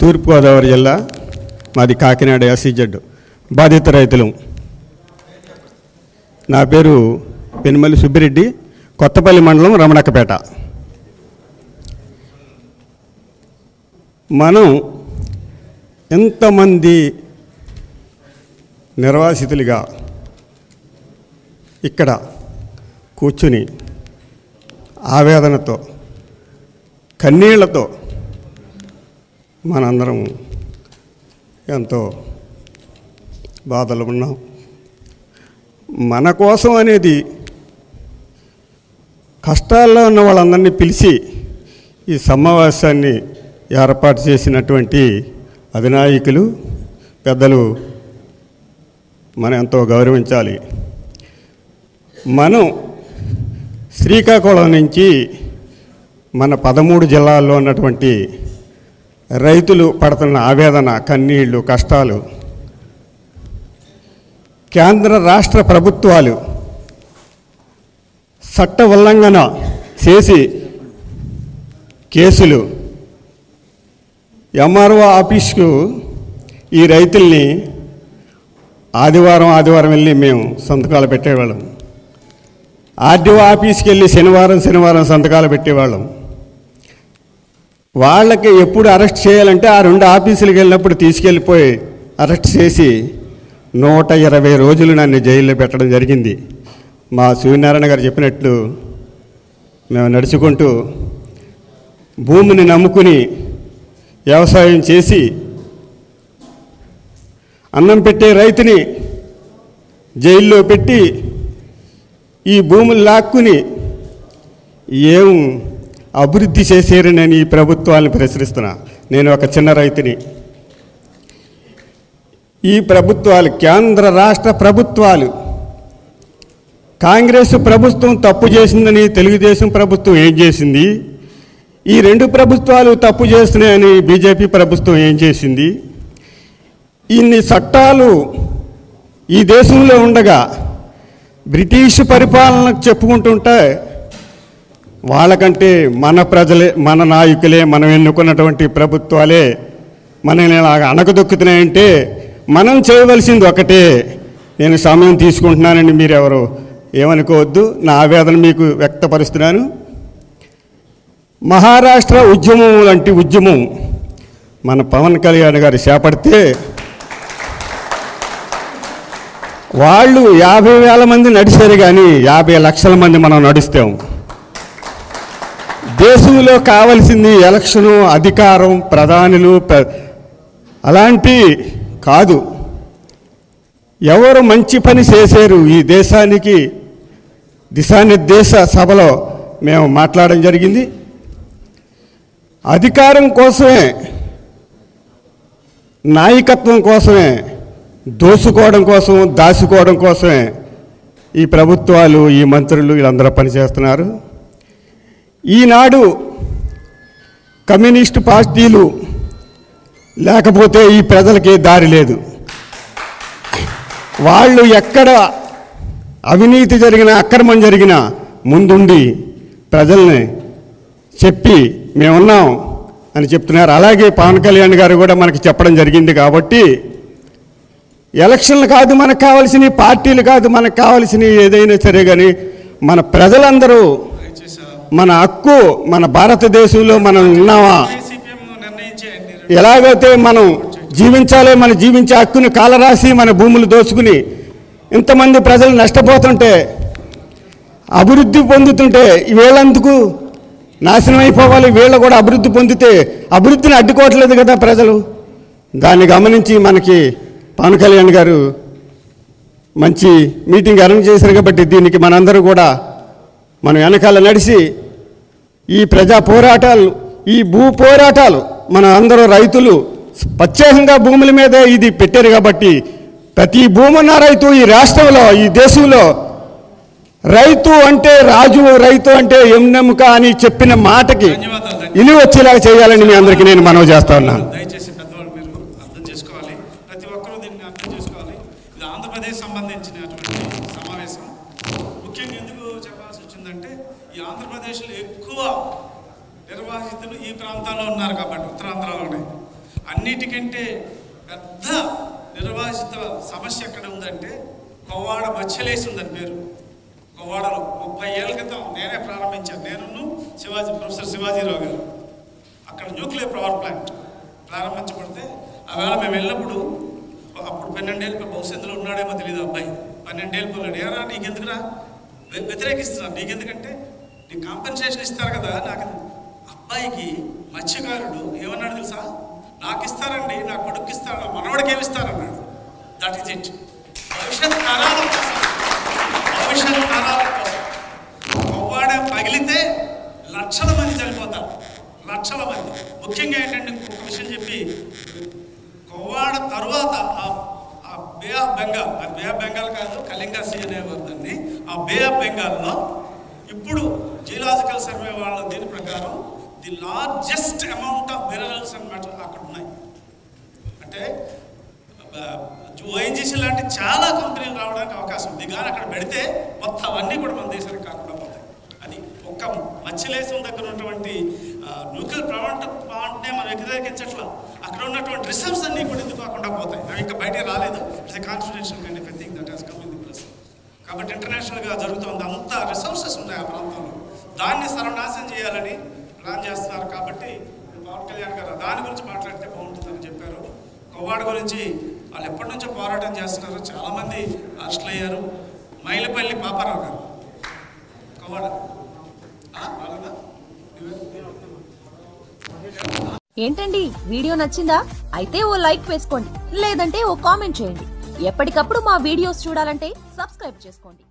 తూర్పుగోదావరి జిల్లా మాది కాకినాడ ఎస్ఈజెడ్. బాధిత రైతులు. నా పేరు పెనుమల్లి సుబ్బిరెడ్డి కొత్తపల్లి మండలం రమణక్కపేట. మనం ఎంతమంది నిర్వాసితులుగా ఇక్కడ కూర్చుని ఆవేదనతో కన్నీళ్ళతో మనందరం ఎంతో బాధలు ఉన్నాం. మన కోసం అనేది కష్టాల్లో ఉన్న వాళ్ళందరినీ పిలిచి ఈ సమావేశాన్ని ఏర్పాటు చేసినటువంటి అధినాయకులు పెద్దలు మనం ఎంతో గౌరవించాలి. మనం శ్రీకాకుళం నుంచి మన పదమూడు జిల్లాల్లో ఉన్నటువంటి రైతులు పడుతున్న ఆవేదన కన్నీళ్ళు కష్టాలు కేంద్ర రాష్ట్ర ప్రభుత్వాలు చట్ట ఉల్లంఘన చేసి కేసులు. ఎంఆర్ఓ ఆఫీస్కు ఈ రైతుల్ని ఆదివారం ఆదివారం వెళ్ళి మేము సంతకాలు పెట్టేవాళ్ళం. ఆర్డీఓ ఆఫీస్కి వెళ్ళి శనివారం శనివారం సంతకాలు పెట్టేవాళ్ళం. వాళ్ళకి ఎప్పుడు అరెస్ట్ చేయాలంటే ఆ రెండు ఆఫీసులకు వెళ్ళినప్పుడు తీసుకెళ్ళిపోయి అరెస్ట్ చేసి నూట ఇరవై రోజులు నన్ను జైల్లో పెట్టడం జరిగింది. మా సూర్యనారాయణ గారు చెప్పినట్లు మేము నడుచుకుంటూ భూమిని నమ్ముకుని వ్యవసాయం చేసి అన్నం పెట్టే రైతుని జైల్లో పెట్టి ఈ భూములు లాక్కుని ఏం అభివృద్ధి చేశారని ఈ ప్రభుత్వాన్ని ప్రశ్నిస్తున్నా. నేను ఒక చిన్న రైతుని. ఈ ప్రభుత్వాలు కేంద్ర రాష్ట్ర ప్రభుత్వాలు కాంగ్రెస్ ప్రభుత్వం తప్పు చేసిందని తెలుగుదేశం ప్రభుత్వం ఏం చేసింది? ఈ రెండు ప్రభుత్వాలు తప్పు చేస్తున్నాయని బీజేపీ ప్రభుత్వం ఏం చేసింది? ఇన్ని చట్టాలు ఈ దేశంలో ఉండగా బ్రిటిష్ పరిపాలనకు చెప్పుకుంటుంటే వాళ్ళకంటే మన ప్రజలే మన నాయకులే మనం ఎన్నుకున్నటువంటి ప్రభుత్వాలే మనల్ని ఇలాగ అణకదొక్కుతున్నాయంటే మనం చేయవలసింది ఒకటే. నేను సమయం తీసుకుంటున్నానండి మీరెవరు ఏమనుకోవద్దు. నా ఆవేదన మీకు వ్యక్తపరుస్తున్నాను. మహారాష్ట్ర ఉద్యమం లాంటి ఉద్యమం మన పవన్ కళ్యాణ్ గారు చేపడితే వాళ్ళు యాభై వేల మంది నడిచారు కానీ యాభై లక్షల మంది మనం నడుస్తాం. దేశంలో కావలసింది ఎలక్షను అధికారం ప్రధానులు అలాంటి కాదు. ఎవరు మంచి పని చేశారు ఈ దేశానికి దిశానిర్దేశ సభలో మేము మాట్లాడడం జరిగింది. అధికారం కోసమే నాయకత్వం కోసమే దోసుకోవడం కోసం దాచుకోవడం కోసమే ఈ ప్రభుత్వాలు ఈ మంత్రులు వీళ్ళందరూ పనిచేస్తున్నారు. ఈనాడు కమ్యూనిస్టు పార్టీలు లేకపోతే ఈ ప్రజలకి దారి లేదు. వాళ్ళు ఎక్కడ అవినీతి జరిగినా అక్రమం జరిగినా ముందుండి ప్రజల్ని చెప్పి మేమున్నాం అని చెప్తున్నారు. అలాగే పవన్ కళ్యాణ్ గారు కూడా మనకి చెప్పడం జరిగింది కాబట్టి ఎలక్షన్లు కాదు మనకు కావాల్సిన పార్టీలు కాదు మనకు కావాల్సిన ఏదైనా సరే కానీ మన ప్రజలందరూ మన హక్కు మన భారతదేశంలో మనం ఉన్నామా? ఎలాగైతే మనం జీవించాలి మన జీవించే హక్కుని కాలరాసి మన భూములు దోచుకుని ఇంతమంది ప్రజలు నష్టపోతుంటే అభివృద్ధి పొందుతుంటే వీళ్ళందుకు నాశనం అయిపోవాలి వీళ్ళు కూడా అభివృద్ధి పొందితే అభివృద్ధిని అడ్డుకోవట్లేదు కదా ప్రజలు. దాన్ని గమనించి మనకి పవన్ కళ్యాణ్ గారు మంచి మీటింగ్ అరేంజ్ చేశారు కాబట్టి దీనికి మనందరూ కూడా మనం వెనకాల నడిచి ఈ ప్రజా పోరాటాలు ఈ భూ పోరాటాలు మన అందరూ రైతులు ప్రత్యేకంగా భూముల మీద ఇది పెట్టారు కాబట్టి ప్రతి భూమి ఉన్న రైతు ఈ రాష్ట్రంలో ఈ దేశంలో రైతు అంటే రాజు రైతు అంటే ఎన్నెముక అని చెప్పిన మాటకి. ఇల్లు వచ్చేలాగా చేయాలని మీ అందరికీ నేను మనవి చేస్తా ఉన్నాను ఆంధ్రప్రదేశ్లో ఎక్కువ నిర్వాహితులు ఈ ప్రాంతాల్లో ఉన్నారు కాబట్టి ఉత్తరాంధ్రలోనే. అన్నిటికంటే పెద్ద నిర్వాసిత సమస్య ఎక్కడ ఉందంటే కొవ్వాడ మచ్చలేసి ఉందని పేరు. కొవ్వాడలో ముప్పై ఏళ్ళ క్రితం నేనే ప్రారంభించాను. నేను శివాజీ ప్రొఫెసర్ శివాజీరావు గారు. అక్కడ న్యూక్లియర్ పవర్ ప్లాంట్ ప్రారంభించబడితే ఆవేళ మేము వెళ్ళినప్పుడు అప్పుడు పన్నెండేళ్ళు బహుశా ఉన్నాడేమో తెలియదు అబ్బాయి. పన్నెండేళ్ళు పోలేడు ఏరా నీకెందుకురా? వ్యతిరేకిస్తున్నాను నీకెందుకంటే నీకు కాంపెన్సేషన్ ఇస్తారు కదా నాకు అబ్బాయికి మత్స్యకారుడు ఏమన్నాడు తెలుసా? నాకు ఇస్తారండి నా కొడుకు ఇస్తారు నా మనవడికి ఏమి ఇస్తారన్నాడు దట్ ఈజ్ ఇట్ భవిష్యత్ తరాల కోసం. భవిష్యత్ తరాల కోసం. కొవ్వాడ పగిలితే లక్షల మంది చనిపోతారు. లక్షల మంది. ముఖ్యంగా ఏంటంటే ఇంకొక విషయం చెప్పి కొవ్వాడ తర్వాత ఆ- ఆ బే ఆఫ్ బెంగాల్ అది బే ఆఫ్ బెంగాల్ కాదు కళింగా సీ అనేవారు దాన్ని ఆ బే ఆఫ్ బెంగాల్లో ఇప్పుడు జియలాజికల్ సర్వే వాళ్ళ దీని ప్రకారం the largest amount of minerals అన్నమాట అక్కడ ఉన్నాయి. అంటే ఓఎన్జీసీ లాంటి చాలా కంపెనీలు రావడానికి అవకాశం ఉంది. కానీ అక్కడ పెడితే మొత్తం అవన్నీ కూడా మన దేశానికి కాకుండా పోతాయి. అది ఒక్క మత్స్యలేశం దగ్గర ఉన్నటువంటి న్యూక్లియర్ ప్రవంట ప్లాంట్నే మనం వ్యతిరేకించట్లా. అక్కడ ఉన్నటువంటి రిసర్వ్స్ అన్నీ కూడా ఎందుకు కాకుండా పోతాయి? అవి ఇంకా బయట రాలేదు. It's a confidential kind of thing that has come in the press కాబట్టి ఇంటర్నేషనల్గా జరుగుతుంది అంత రిసోర్సెస్ ఉన్నాయి ఆ ప్రాంతంలో. దాన్ని సర్వనాశనం చేయాలని ప్లాన్ చేస్తున్నారు కాబట్టి పవన్ కళ్యాణ్ గారు దాని గురించి మాట్లాడితే బాగుంటుందని చెప్పారు. కొవ్వాడ గురించి వాళ్ళు ఎప్పటి నుంచో పోరాటం చేస్తున్నారు. చాలామంది అరెస్టులు అయ్యారు. మైలపల్లి పాపారావు గారు. కొవ్వాడ ఏంటండి? వీడియో నచ్చిందా? అయితే ఓ లైక్ వేసుకోండి. లేదంటే ఓ కామెంట్ చేయండి. ఎప్పటికప్పుడు మా వీడియోస్ చూడాలంటే సబ్స్క్రైబ్ చేసుకోండి.